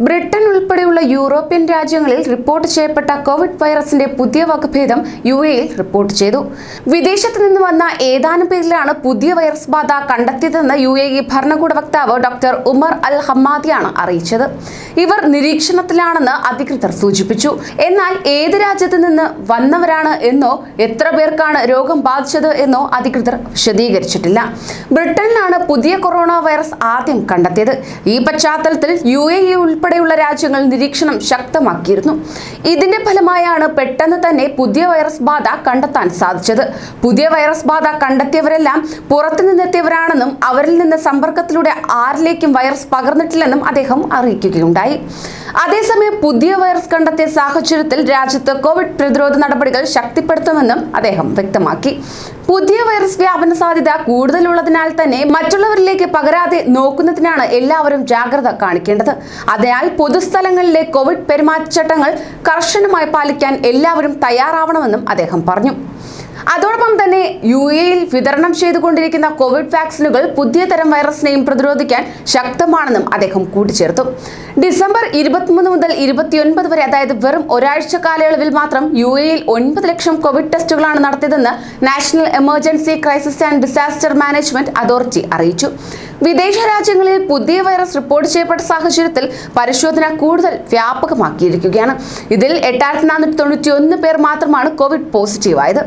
Britain ഉൾപ്പെടെയുള്ള European രാജ്യങ്ങളിൽ report ചെയ്യപ്പെട്ട കോവിഡ് വൈറസിന്റെ പുതിയ വകഭേദം യു എയിൽ റിപ്പോർട്ട് ചെയ്തു. വിദേശത്ത് നിന്ന് വന്ന ഏതാനും പേരിലാണ് പുതിയ വൈറസ് ബാധ കണ്ടെത്തിയതെന്ന് യു എ ഭരണകൂട വക്താവ് ഡോക്ടർ ഉമർ അൽ ഹമ്മാദിയാണ് അറിയിച്ചത്. ഇവർ നിരീക്ഷണത്തിലാണെന്ന് അധികൃതർ സൂചിപ്പിച്ചു. എന്നാൽ ഏത് രാജ്യത്ത് നിന്ന് വന്നവരാണ് എന്നോ എത്ര പേർക്കാണ് രോഗം ബാധിച്ചത് എന്നോ അധികൃതർ വിശദീകരിച്ചിട്ടില്ല. ബ്രിട്ടനിലാണ് പുതിയ കൊറോണ വൈറസ് ആദ്യം കണ്ടെത്തിയത്. ഈ പശ്ചാത്തലത്തിൽ യു എ ഇ ഉൾപ്പെടെയുള്ള രാജ്യങ്ങൾ നിരീക്ഷണം ശക്തമാക്കിയിരുന്നു. ഇതിന്റെ ഫലമായാണ് പെട്ടെന്ന് തന്നെ പുതിയ വൈറസ് ബാധ കണ്ടെത്താൻ സാധിച്ചത്. പുതിയ വൈറസ് ബാധ കണ്ടെത്തിയവരെല്ലാം പുറത്തു നിന്നെത്തിയവരാണെന്നും അവരിൽ നിന്ന് സമ്പർക്കത്തിലൂടെ ആരിലേക്കും വൈറസ് പകർന്നിട്ടില്ലെന്നും അദ്ദേഹം അറിയിക്കുകയുണ്ടായി. അതേസമയം പുതിയ വൈറസ് കണ്ടെത്തിയ സാഹചര്യത്തിൽ രാജ്യത്ത് കോവിഡ് പ്രതിരോധ നടപടികൾ ശക്തിപ്പെടുത്തുമെന്നും അദ്ദേഹം വ്യക്തമാക്കി. പുതിയ വൈറസ് വ്യാപന സാധ്യത കൂടുതലുള്ളതിനാൽ തന്നെ മറ്റുള്ളവരിലേക്ക് പകരാതെ നോക്കുന്നതിനാണ് എല്ലാവരും ജാഗ്രത കാണിക്കേണ്ടത്. അതിനാൽ പൊതുസ്ഥലങ്ങളിലെ കോവിഡ് പെരുമാറ്റച്ചട്ടങ്ങൾ കർശനമായി പാലിക്കാൻ എല്ലാവരും തയ്യാറാവണമെന്നും അദ്ദേഹം പറഞ്ഞു. അതോടൊപ്പം തന്നെ യു എയിൽ വിതരണം ചെയ്തുകൊണ്ടിരിക്കുന്ന കോവിഡ് വാക്സിനുകൾ പുതിയ തരം വൈറസിനെയും പ്രതിരോധിക്കാൻ ശക്തമാണെന്നും അദ്ദേഹം കൂട്ടിച്ചേർത്തു. ഡിസംബർ ഇരുപത്തിമൂന്ന് മുതൽ ഇരുപത്തിയൊൻപത് വരെ അതായത് വെറും ഒരാഴ്ച കാലയളവിൽ മാത്രം യു എയിൽ ഒൻപത് ലക്ഷം കോവിഡ് ടെസ്റ്റുകളാണ് നടത്തിയതെന്ന് National Emergency Crisis and Disaster Management Authority അറിയിച്ചു. വിദേശ രാജ്യങ്ങളിൽ പുതിയ വൈറസ് റിപ്പോർട്ട് ചെയ്യപ്പെട്ട സാഹചര്യത്തിൽ പരിശോധന കൂടുതൽ വ്യാപകമാക്കിയിരിക്കുകയാണ്. ഇതിൽ എട്ടായിരത്തി നാനൂറ്റി തൊണ്ണൂറ്റി ഒന്ന് പേർ മാത്രമാണ് കോവിഡ് പോസിറ്റീവായത്.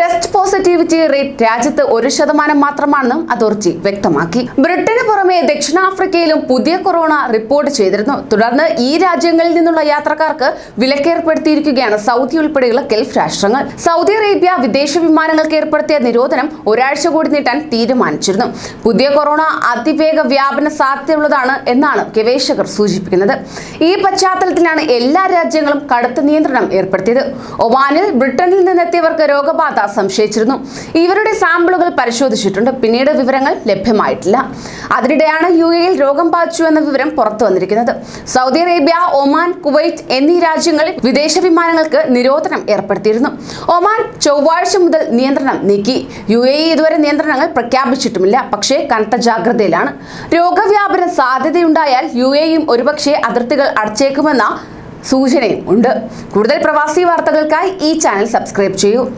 ടെസ്റ്റ് പോസിറ്റിവിറ്റി റേറ്റ് രാജ്യത്ത് ഒരു ശതമാനം മാത്രമാണെന്നും അതോറിറ്റി വ്യക്തമാക്കി. ബ്രിട്ടന് പുറമെ ദക്ഷിണാഫ്രിക്കയിലും പുതിയ കൊറോണ റിപ്പോർട്ട് ചെയ്തിരുന്നു. തുടർന്ന് ഈ രാജ്യങ്ങളിൽ നിന്നുള്ള യാത്രക്കാർക്ക് വിലക്കേർപ്പെടുത്തിയിരിക്കുകയാണ് സൗദി ഉൾപ്പെടെയുള്ള ഗൾഫ് രാഷ്ട്രങ്ങൾ. സൗദി അറേബ്യ വിദേശ വിമാനങ്ങൾക്ക് ഏർപ്പെടുത്തിയ നിരോധനം ഒരാഴ്ച കൂടി നീട്ടാൻ തീരുമാനിച്ചിരുന്നു. പുതിയ കൊറോണ അതിവേഗ വ്യാപന സാധ്യതയുള്ളതാണ് എന്നാണ് ഗവേഷകർ സൂചിപ്പിക്കുന്നത്. ഈ പശ്ചാത്തലത്തിലാണ് എല്ലാ രാജ്യങ്ങളും കടുത്ത നിയന്ത്രണം ഏർപ്പെടുത്തിയത്. ഒമാനിൽ ബ്രിട്ടനിൽ നിന്നെത്തിയവർക്ക് രോഗബാധ സംശയിച്ചിരുന്നു. ഇവരുടെ സാമ്പിളുകൾ പരിശോധിച്ചിട്ടുണ്ട്. പിന്നീട് വിവരങ്ങൾ ലഭ്യമായിട്ടില്ല. അതിനിടെയാണ് യു എയിൽ രോഗം ബാധിച്ചു എന്ന വിവരം പുറത്തു വന്നിരിക്കുന്നത്. സൗദി അറേബ്യ ഒമാൻ കുവൈറ്റ് എന്നീ രാജ്യങ്ങളിൽ വിദേശ വിമാനങ്ങൾക്ക് നിരോധനം ഏർപ്പെടുത്തിയിരുന്നു. ഒമാൻ ചൊവ്വാഴ്ച മുതൽ നിയന്ത്രണം നീക്കി. യു എ ഇതുവരെ നിയന്ത്രണങ്ങൾ പ്രഖ്യാപിച്ചിട്ടുമില്ല. പക്ഷേ കനത്ത ജാഗ്രതയിലാണ്. രോഗവ്യാപന സാധ്യതയുണ്ടായാൽ യു എയും ഒരുപക്ഷെ അതിർത്തികൾ അടച്ചേക്കുമെന്ന സൂചനയും ഉണ്ട്. കൂടുതൽ പ്രവാസി വാർത്തകൾക്കായി ഈ ചാനൽ സബ്സ്ക്രൈബ് ചെയ്യൂ.